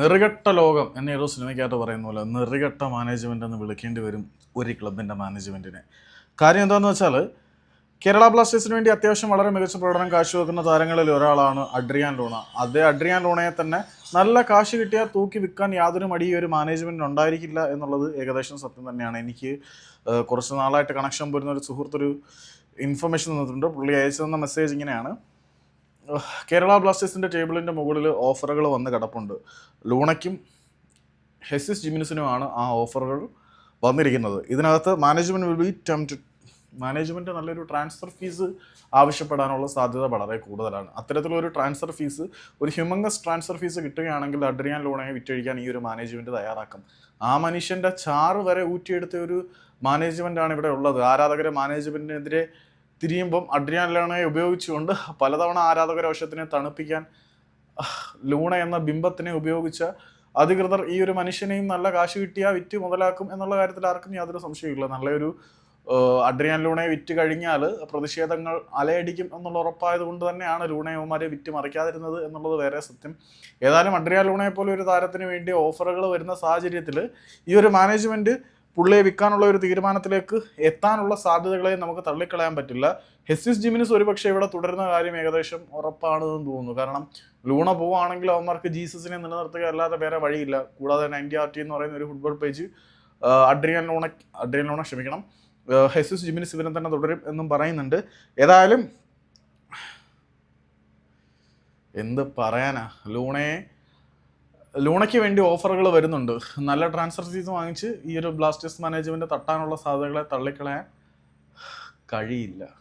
നെറുകെട്ട ലോകം എന്ന ഏതോ സിനിമയ്ക്കകത്ത് പറയുന്ന പോലെ നെറുകെട്ട മാനേജ്മെന്റ് എന്ന് വിളിക്കേണ്ടി വരും ഒരു ക്ലബിന്റെ മാനേജ്മെന്റിനെ കാര്യം എന്താണെന്ന് വെച്ചാൽ കേരള ബ്ലാസ്റ്റേഴ്സിന് വേണ്ടി അത്യാവശ്യം വളരെ മികച്ച പ്രകടനം കാഴ്ചവെക്കുന്ന താരങ്ങളിൽ ഒരാളാണ് അഡ്രിയാൻ ലൂണ. അതേ അഡ്രിയാൻ ലൂണയെ തന്നെ നല്ല കാശ് കിട്ടിയാൽ തൂക്കി വിൽക്കാൻ യാതൊരു മടിയും ഒരു മാനേജ്മെന്റിന് ഉണ്ടായിരിക്കില്ല എന്നുള്ളത് ഏകദേശം സത്യം തന്നെയാണ്. എനിക്ക് കുറച്ച് നാളായിട്ട് കണക്ഷൻ പോരുന്ന ഒരു സുഹൃത്തൊരു ഇൻഫർമേഷൻ തന്നിട്ടുണ്ട്. പുള്ളി അയച്ചു തന്ന മെസ്സേജ് ഇങ്ങനെയാണ്. കേരള ബ്ലാസ്റ്റേഴ്സിന്റെ ടേബിളിന്റെ മുകളിൽ ഓഫറുകൾ വന്ന് കിടപ്പുണ്ട്. ലൂണയ്ക്കും ഹെസിസ് ജിമിനിസിനുമാണ് ആ ഓഫറുകൾ വന്നിരിക്കുന്നത്. ഇതിനകത്ത് management will be to management നല്ലൊരു ട്രാൻസ്ഫർ ഫീസ് ആവശ്യപ്പെടാനുള്ള സാധ്യത വളരെ കൂടുതലാണ്. അത്തരത്തിലൊരു ട്രാൻസ്ഫർ ഫീസ് ഒരു ഹ്യൂമങ്കസ് ട്രാൻസ്ഫർ ഫീസ് കിട്ടുകയാണെങ്കിൽ അഡ്രിയാൻ ലോണയെ വിറ്റഴിക്കാൻ ഈ ഒരു മാനേജ്മെന്റ് തയ്യാറാക്കും. ആ മനുഷ്യന്റെ ചാറ് വരെ ഊറ്റിയെടുത്ത ഒരു മാനേജ്മെന്റാണ് ഇവിടെ ഉള്ളത്. ആരാധകരെ മാനേജ്മെന്റിനെതിരെ തിരിയുമ്പം അഡ്രിയാൻ ലോണയെ ഉപയോഗിച്ചുകൊണ്ട് പലതവണ ആരാധകരോഷത്തിനെ തണുപ്പിക്കാൻ ലൂണ എന്ന ബിംബത്തിനെ ഉപയോഗിച്ച അധികൃതർ ഈ ഒരു മനുഷ്യനെയും നല്ല കാശ് കിട്ടിയാൽ വിറ്റ് മുതലാക്കും എന്നുള്ള കാര്യത്തിൽ ആർക്കും യാതൊരു സംശയമില്ല നല്ലൊരു അഡ്രിയാൻ ലൂണയെ വിറ്റ് കഴിഞ്ഞാൽ പ്രതിഷേധങ്ങൾ അലയടിക്കും എന്നുള്ള ഉറപ്പായത് കൊണ്ട് തന്നെയാണ് ലൂണയവന്മാരെ വിറ്റ് മറിക്കാതിരുന്നത് എന്നുള്ളത് വേറെ സത്യം. ഏതായാലും അഡ്രിയാൻ ലൂണയെ പോലെ ഒരു താരത്തിന് വേണ്ടി ഓഫറുകൾ വരുന്ന സാഹചര്യത്തിൽ ഈ ഒരു മാനേജ്മെന്റ് പുള്ളിയെ വിൽക്കാനുള്ള ഒരു തീരുമാനത്തിലേക്ക് എത്താനുള്ള സാധ്യതകളെ നമുക്ക് തള്ളിക്കളയാൻ പറ്റില്ല. ഹെസിസ് ജിമിനിസ് ഒരുപക്ഷെ ഇവിടെ തുടരുന്ന കാര്യം ഏകദേശം ഉറപ്പാണെന്ന് തോന്നുന്നു. കാരണം ലൂണ പോവുകയാണെങ്കിൽ അവന്മാർക്ക് ജീസസിനെ നിലനിർത്തുക അല്ലാതെ വേറെ വഴിയില്ല. കൂടാതെ നയന്റി ആർ ടി എന്ന് പറയുന്ന ഒരു football page Adrian Luna Adrian Luna ക്ഷമിക്കണം. ഹെസ്സിസ് ഹെസിസ് ജിമിനിസ് ഇവനെ തന്നെ തുടരും എന്നും പറയുന്നുണ്ട്. ഏതായാലും എന്ത് പറയാനാ? ലൂണയെ ലൂണയ്ക്ക് വേണ്ടി ഓഫറുകൾ വരുന്നുണ്ട്. നല്ല ട്രാൻസ്ഫർ ഫീസ് വാങ്ങിച്ച് ഈ ഒരു ബ്ലാസ്റ്റേഴ്സ് മാനേജ്മെന്റ് തട്ടാനുള്ള സാധ്യതകളെ തള്ളിക്കളയാൻ കഴിയില്ല.